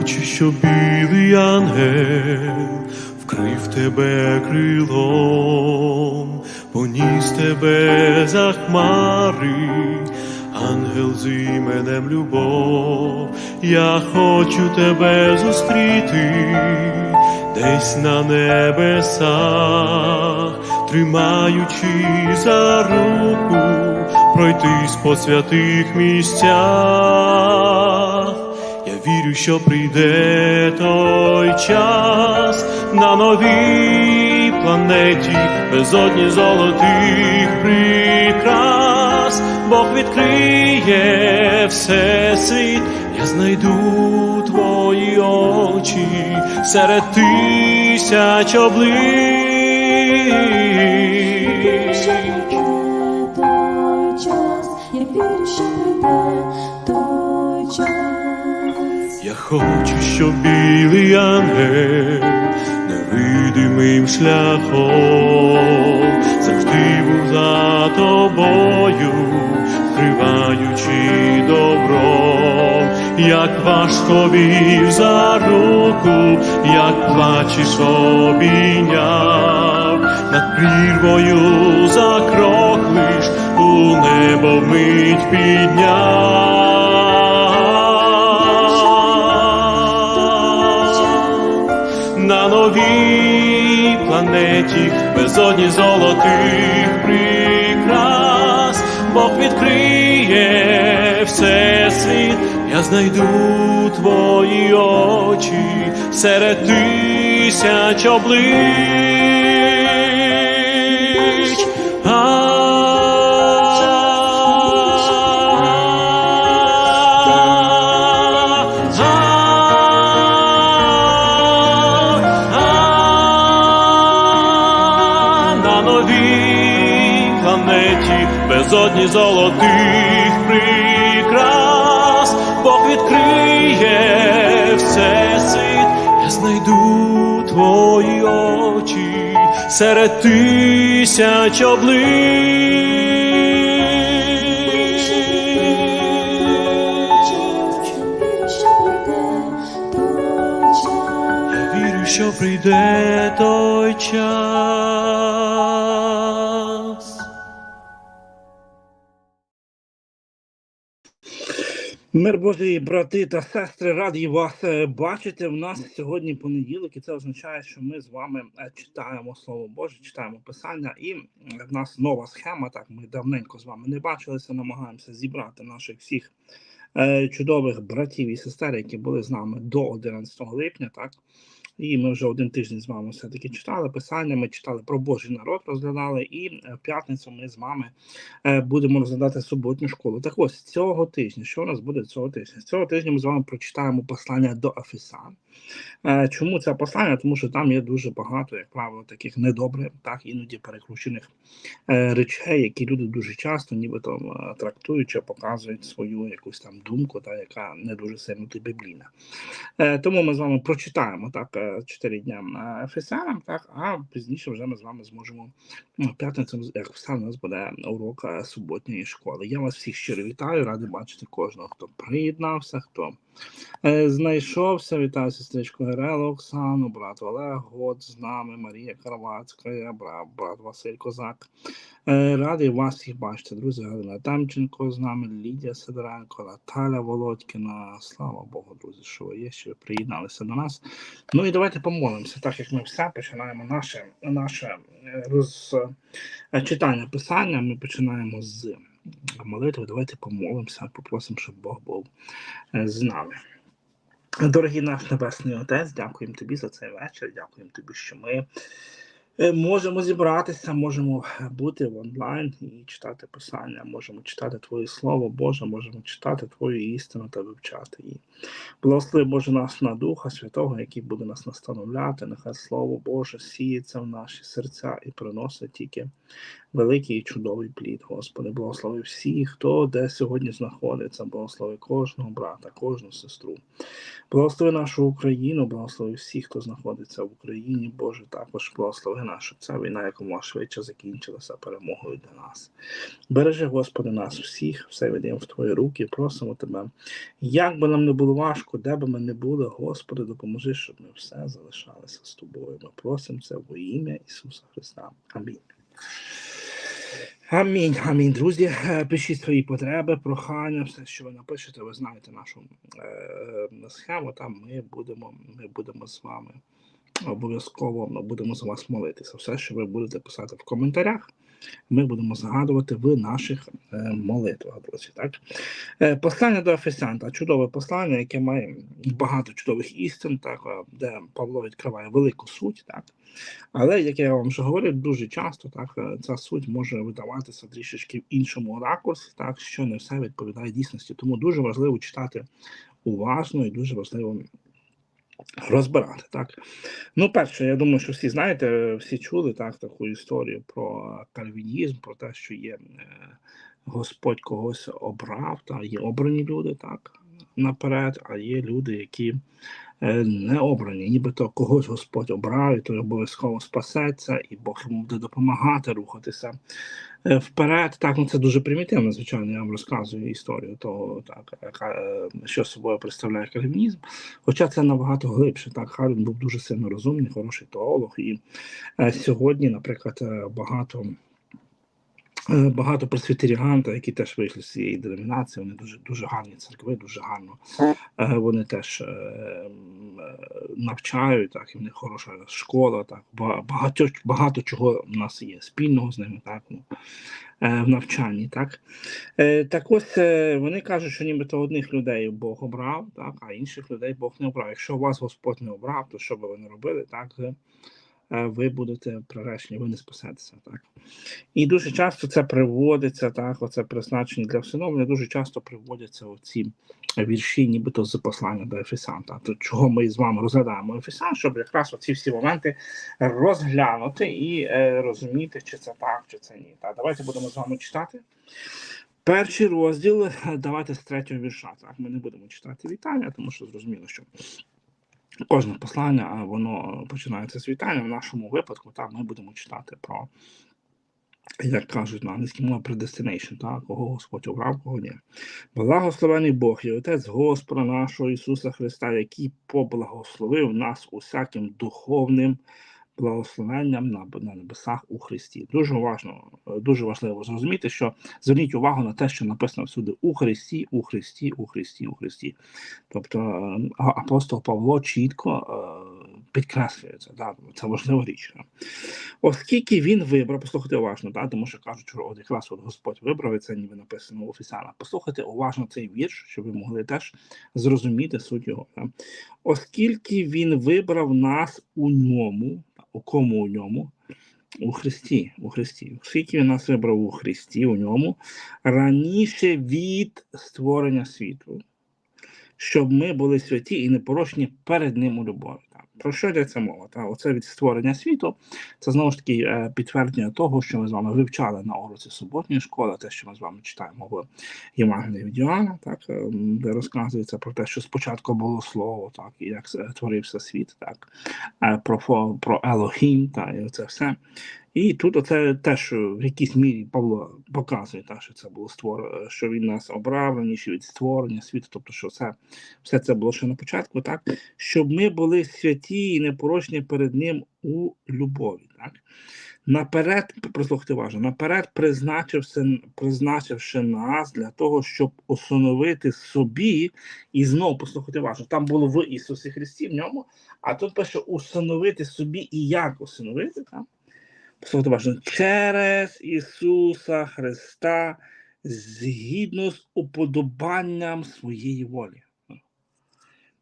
Хочу, щоб білий ангел вкрив тебе крилом, поніс тебе за хмари, ангел з іменем любов. Я хочу тебе зустріти десь на небесах, тримаючи за руку, пройтись по святих місцях. Я вірю, що прийде той час на новій планеті, безодні золотих прикрас, Бог відкриє всесвіт, я знайду твої очі серед тисяч облич. що прийде той час, я вірю, що прийде. Я хочу, щоб білий ангел невидимим шляхом завжди був за тобою, вкриваючи добром, як важко вів за руку, як плачеш обійняв, над прірвою за у небо вмить підняв новій планеті безодні золотих прикрас, Бог відкриє всесвіт, я знайду твої очі серед тисяч облич. Безодні золотих прикрас, Бог відкриє всесвіт, я знайду твої очі серед тисяч облич. Я вірю, що прийде той час. Мир Божий, брати та сестри, раді вас е, бачити. У нас сьогодні понеділок, і це означає, що ми з вами е, читаємо Слово Боже, читаємо Писання, і в нас нова схема. Так, ми давненько з вами не бачилися, намагаємося зібрати наших всіх е, чудових братів і сестер, які були з нами до 11 липня. Так, і ми вже один тиждень з вами все-таки читали Писання. Ми читали про Божий народ, розглядали, і е, в п'ятницю ми з вами е, будемо розглядати суботню школу. Так ось цього тижня, що у нас буде цього тижня? Цього тижня ми з вами прочитаємо послання до Афісан. Е, Чому це послання? Тому що там є дуже багато, як правило, таких недобрих, так іноді перекручених речей, які люди дуже часто, нібито трактують чи показують свою якусь там думку, та яка не дуже сильно біблійна. Тому ми з вами прочитаємо так чотири дня Ефесянам, так а пізніше вже ми з вами зможемо ну, п'ятницю, як все, у нас буде урок е, суботньої школи. Я вас всіх щиро вітаю, радий бачити кожного, хто приєднався, хто знайшовся. Вітаю сестричку Герелу Оксану, брат Олег Год з нами, Марія Карвацька, брат, брат Василь Козак. Е, Радий вас всіх бачити, друзі. Галина Демченко з нами, Лідія Сидоренко, Наталя Володькіна. Слава Богу, друзі, що ви є, що ви приєдналися до нас. Ну і давайте помолимося, так як ми все починаємо наше, наше е, роз, е, читання писання. Ми починаємо з молитви. Давайте помолимося, попросимо, щоб Бог був е, з нами. Дорогий наш Небесний Отець, дякуємо тобі за цей вечір. Дякуємо тобі, що ми е, можемо зібратися, можемо бути в онлайн і читати писання, можемо читати Твоє Слово Боже, можемо читати Твою істину та вивчати її. Благослови Боже нас на Духа Святого, який буде нас настановляти. Нехай Слово Боже сіється в наші серця і приносить тільки великий і чудовий плід, Господи. Благослови всіх, хто де сьогодні знаходиться, благослови кожного брата, кожну сестру. Благослови нашу Україну, благослови всіх, хто знаходиться в Україні, Боже, також благослови нашу ця війна, якомога швидше закінчилася перемогою для нас. Бережи, Господи, нас всіх, все ведемо в Твої руки, просимо Тебе. Як би нам не було важко, де би ми не були, Господи, допоможи, щоб ми все залишалися з тобою. Ми просимо це во ім'я Ісуса Христа. Амінь. Амінь, амінь, друзі. Е, Пишіть свої потреби, прохання, все, що ви напишете, ви знаєте нашу е, схему. Там ми будемо, ми будемо з вами обов'язково ми будемо за вас молитися. Все, що ви будете писати в коментарях, ми будемо згадувати в наших е, молитвах, друзі. Так? Е, Послання до Ефесянта, чудове послання, яке має багато чудових істин, так, е, де Павло відкриває велику суть, так. Але, як я вам вже говорив, дуже часто так, ця суть може видаватися трішечки в іншому ракурсі, так, що не все відповідає дійсності. Тому дуже важливо читати уважно і дуже важливо розбирати. Так. Ну, перше, я думаю, що всі знаєте, всі чули так, таку історію про кальвінізм, про те, що є е, Господь когось обрав, та є обрані люди так наперед, а є люди, які не обрані, нібито когось Господь обрав, і той обов'язково спасеться, і Бог йому буде допомагати рухатися е, вперед. Так, ну це дуже примітивно, звичайно, я вам розказую історію того, так, яка, е, що собою представляє кальвінізм. Хоча це набагато глибше. Так, Харлін був дуже сильно розумний, хороший теолог. І е, сьогодні, наприклад, е, багато. Е, Багато пресвітеріан, та, які теж вийшли з цієї деномінації, вони дуже дуже гарні церкви, дуже гарно е, вони теж е, навчають, так, і в них хороша школа, так, багато, багато чого в нас є спільного з ними, так, ну, в навчанні. Так, так ось вони кажуть, що нібито одних людей Бог обрав, так, а інших людей Бог не обрав. Якщо вас Господь не обрав, то що би ви не робили, так, ви будете приречені, ви не спасетеся. Так. І дуже часто це приводиться, так, оце призначення для всиновлення, дуже часто приводяться оці вірші, нібито з послання до Ефесян. Так. То чого ми з вами розглядаємо Ефесян, щоб якраз оці всі моменти розглянути і е, розуміти, чи це так, чи це ні. Так. Давайте будемо з вами читати. Перший розділ, давайте з третього вірша. Так, ми не будемо читати вітання, тому що зрозуміло, що кожне послання воно починається з вітання. В нашому випадку так, ми будемо читати про, як кажуть на англійській мові, predestination, так, кого Господь обрав, кого ні. Благословений Бог і Отець Господа нашого Ісуса Христа, який поблагословив нас усяким духовним благословенням на, на небесах у Христі. Дуже важно, е, дуже важливо зрозуміти, що зверніть увагу на те, що написано всюди у Христі, у Христі, у Христі, у Христі. Тобто е, апостол Павло чітко е, підкреслює це, да, це важлива річ. Оскільки він вибрав, послухайте уважно, да, тому що кажуть, що от якраз от Господь вибрав, і це ніби написано в офіціалах. Послухайте уважно цей вірш, щоб ви могли теж зрозуміти суть його. Да. Оскільки він вибрав нас у ньому, у кому у ньому? У Христі, у Христі. Оскільки він нас вибрав у Христі, у ньому, раніше від створення світу, щоб ми були святі і непорочні перед ним у любові. Так. Про що йдеться мова? Та? Оце від створення світу, це знову ж таки е, підтвердження того, що ми з вами вивчали на уроці суботньої школи, те, що ми з вами читаємо в Євангелії від Йоанна, так, е, де розказується про те, що спочатку було слово, так, і як е, творився світ, так, про, про Елохім, та, і це все. І тут оце теж в якійсь мірі Павло показує, та, що це було створено, що він нас обрав раніше від створення світу, тобто, що це, все це було ще на початку, так, щоб ми були святі і непорочні перед ним у любові. Так. Наперед, прослухайте уважно, наперед призначився, призначивши нас для того, щоб усиновити собі, і знову послухайте уважно, там було в Ісусі Христі в ньому, а тут пише усиновити собі і як усиновити. Так? Послухайте уважно, через Ісуса Христа згідно з уподобанням своєї волі.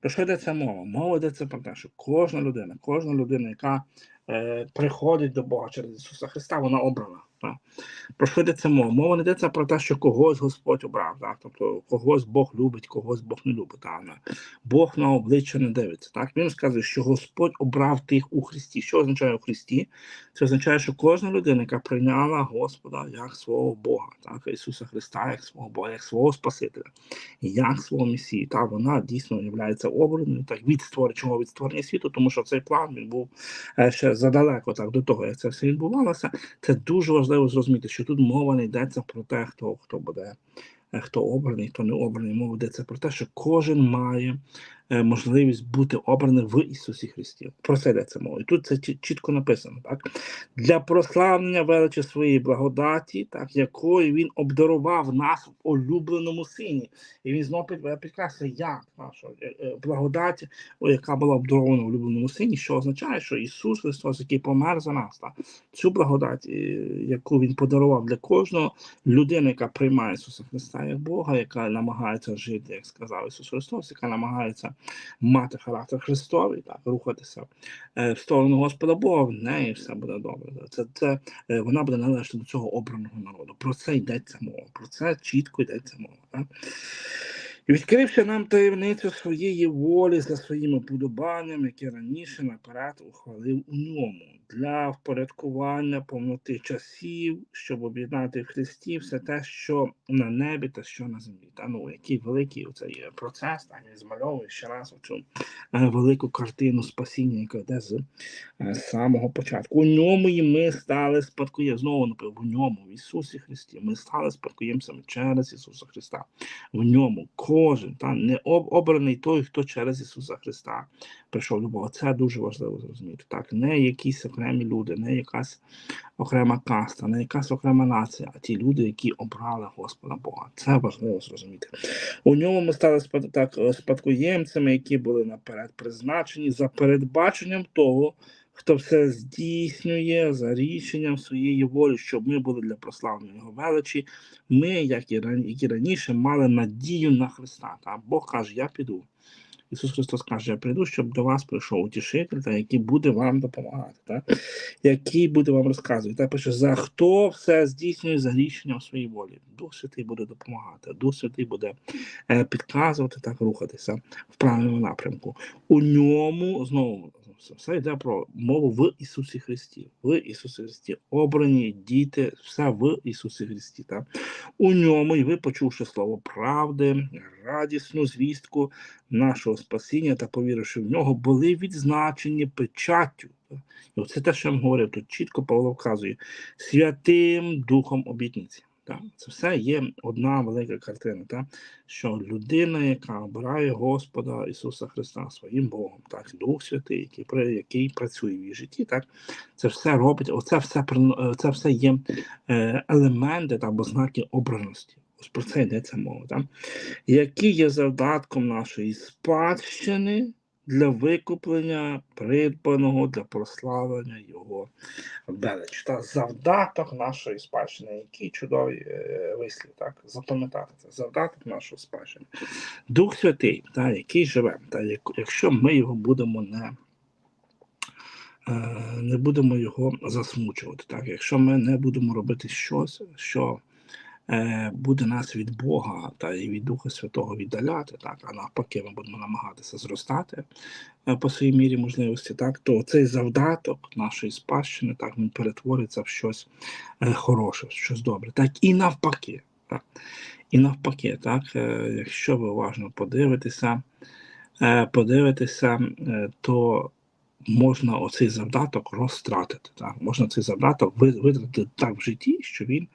Про що йдеться мова? Мова йдеться про те, що кожна людина, кожна людина, яка е, приходить до Бога через Ісуса Христа, вона обрана. Про що йдеться мова? Мова не йдеться про те, що когось Господь обрав, так? тобто когось Бог любить, когось Бог не любить. Так? Бог на обличчя не дивиться. Так? Він сказує, що Господь обрав тих у Христі. Що означає у Христі? Це означає, що кожна людина, яка прийняла Господа як свого Бога, так? Ісуса Христа, як свого Бога, як свого Спасителя, як свого Месії, так? вона дійсно є обраною так, від створчого від створення світу, тому що цей план він був е, ще задалеко так, до того, як це все відбувалося. Це дуже важливо зрозуміти, що тут мова не йдеться про те, хто, хто буде. е, Хто обраний, хто не обраний, мова йдеться про те, що кожен має можливість бути обраним в Ісусі Христі. Про це йдеться мова. І тут це чі- чітко написано, так? Для прославлення величі своєї благодаті, так, якою він обдарував нас в улюбленому сині. І він знову під- підкреслює, як наша е, е, благодать, яка була обдарована в улюбленому сині, що означає, що Ісус Христос, який помер за нас, так, цю благодать, е, яку він подарував для кожного людини, яка приймає Ісуса Христа як Бога, яка намагається жити, як сказав Ісус Христос, яка намагається мати характер Христовий, так, рухатися е, в сторону Господа Бога, в неї все буде добре. Це, це е, вона буде належати до цього обраного народу. Про це йдеться мова. Про це чітко йдеться мова. Так? І відкривши нам таємницю своєї волі за своїми подобаннями, які раніше наперед ухвалив у ньому для впорядкування повноти часів, щоб об'єднати в Христі все те, що на небі та що на землі. Та ну який великий оцей процес, так він змальовує ще раз оцю е, велику картину спасіння, яка йде з е, самого початку. У ньому і ми стали спадкоєм. Знову напевно, в ньому, в Ісусі Христі. Ми стали спадкоємцями через Ісуса Христа. В ньому кожен та не об- обраний той, хто через Ісуса Христа прийшов Бога. Це дуже важливо зрозуміти. Так, не якісь окремі люди, не якась окрема каста, не якась окрема нація, а ті люди, які обрали Господа Бога. Це важливо зрозуміти. У ньому ми стали так, е, спадкоємцями, які були наперед призначені за передбаченням того, хто все здійснює за рішенням своєї волі, щоб ми були для прославлення Його величі. Ми, як і раніше, мали надію на Христа. Та Бог каже: Я піду. Ісус Христос каже, я прийду, щоб до вас прийшов утішитель, та який буде вам допомагати, та? який буде вам розказувати. Та пише, за хто все здійснює за рішенням своєї волі. Дух Святий буде допомагати, Дух Святий буде е, підказувати так рухатися в правильному напрямку. У ньому знову все- йде про мову в Ісусі Христі. В Ісусі Христі. Обрані діти, все в Ісусі Христі. Так? У ньому, і ви, почувши слово правди, радісну звістку нашого спасіння та повіривши в нього, були відзначені печаттю. І оце те, що я вам говорив, тут чітко Павло вказує святим духом обітниці. Так? Це все є одна велика картина, так? що людина, яка обирає Господа Ісуса Христа своїм Богом, так? Дух Святий, який, який працює в її житті, так? це все робить, оце все, це все є е, елементи або знаки обраності. Ось про це йдеться мова. Так? Які є завдатком нашої спадщини для викуплення придбаного для прославлення його велич. Та завдаток нашої спадщини, який чудовий е, вислів, так? Запам'ятати це. Завдаток нашої спадщини. Дух Святий, та, який живе, та, як- якщо ми його будемо не е, не будемо його засмучувати. Так? Якщо ми не будемо робити щось, що буде нас від Бога та і від Духа Святого віддаляти, так, а навпаки, ми будемо намагатися зростати е, по своїй мірі можливості, так, то цей завдаток нашої спадщини так, він перетвориться в щось е, хороше, в щось добре. Так, і навпаки. Так. І навпаки, так, е, якщо ви уважно подивитеся, е, подивитеся, е, то можна оцей завдаток розтратити. Так? Можна цей завдаток витратити так в житті, що він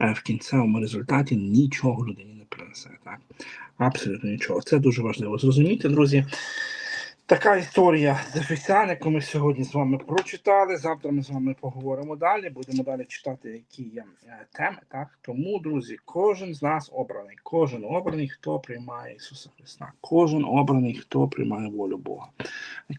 е, в кінцевому результаті нічого людині не принесе. Так? Абсолютно нічого. Це дуже важливо зрозуміти, друзі. Така історія з Ефесян, яку ми сьогодні з вами прочитали. Завтра ми з вами поговоримо далі. Будемо далі читати, які є е, теми. Так тому, друзі, кожен з нас обраний, кожен обраний, хто приймає Ісуса Христа, кожен обраний, хто приймає волю Бога,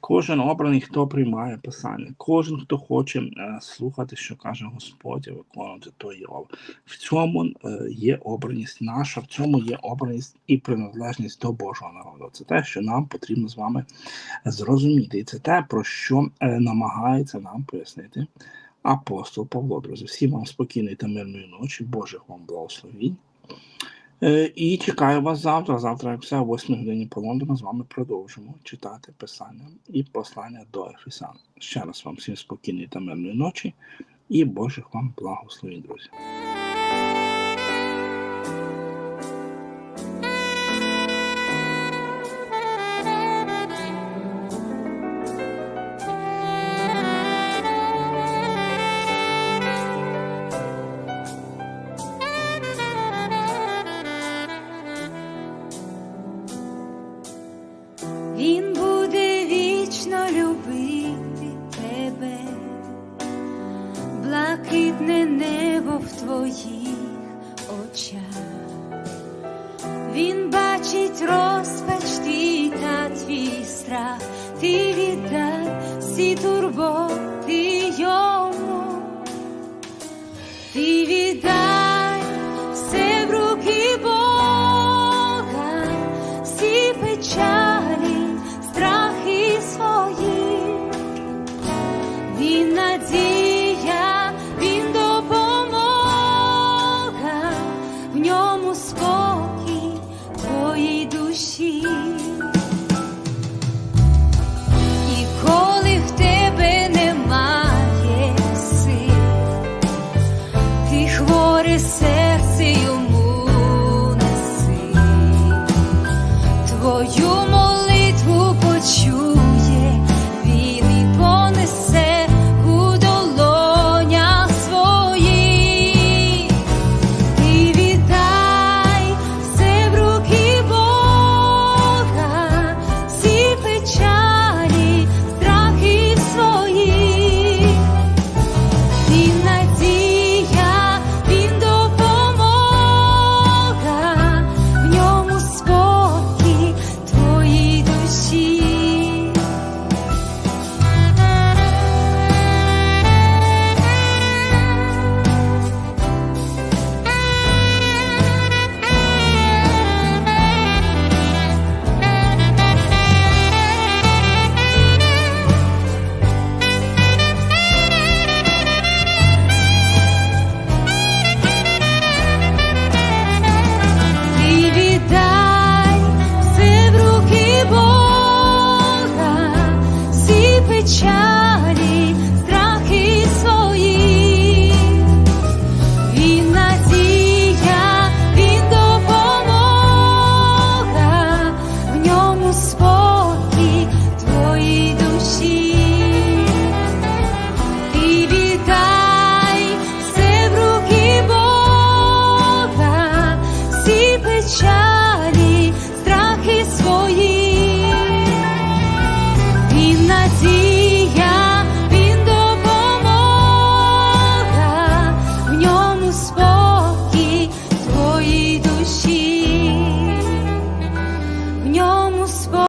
кожен обраний, хто приймає Писання, кожен, хто хоче е, слухати, що каже Господь, виконувати то його. В цьому е, є обраність наша, в цьому є обраність і приналежність до Божого народу. Це те, що нам потрібно з вами зрозуміти. І це те, про що е, намагається нам пояснити апостол Павло. Друзі, всім вам спокійної та мирної ночі, Божих вам благословінь. Е, І чекаю вас завтра. Завтра, як все, о 8 годині по Лондону, з вами продовжимо читати писання і послання до Ефесян. Ще раз вам всім спокійної та мирної ночі і Божих вам благословень, друзі. turbo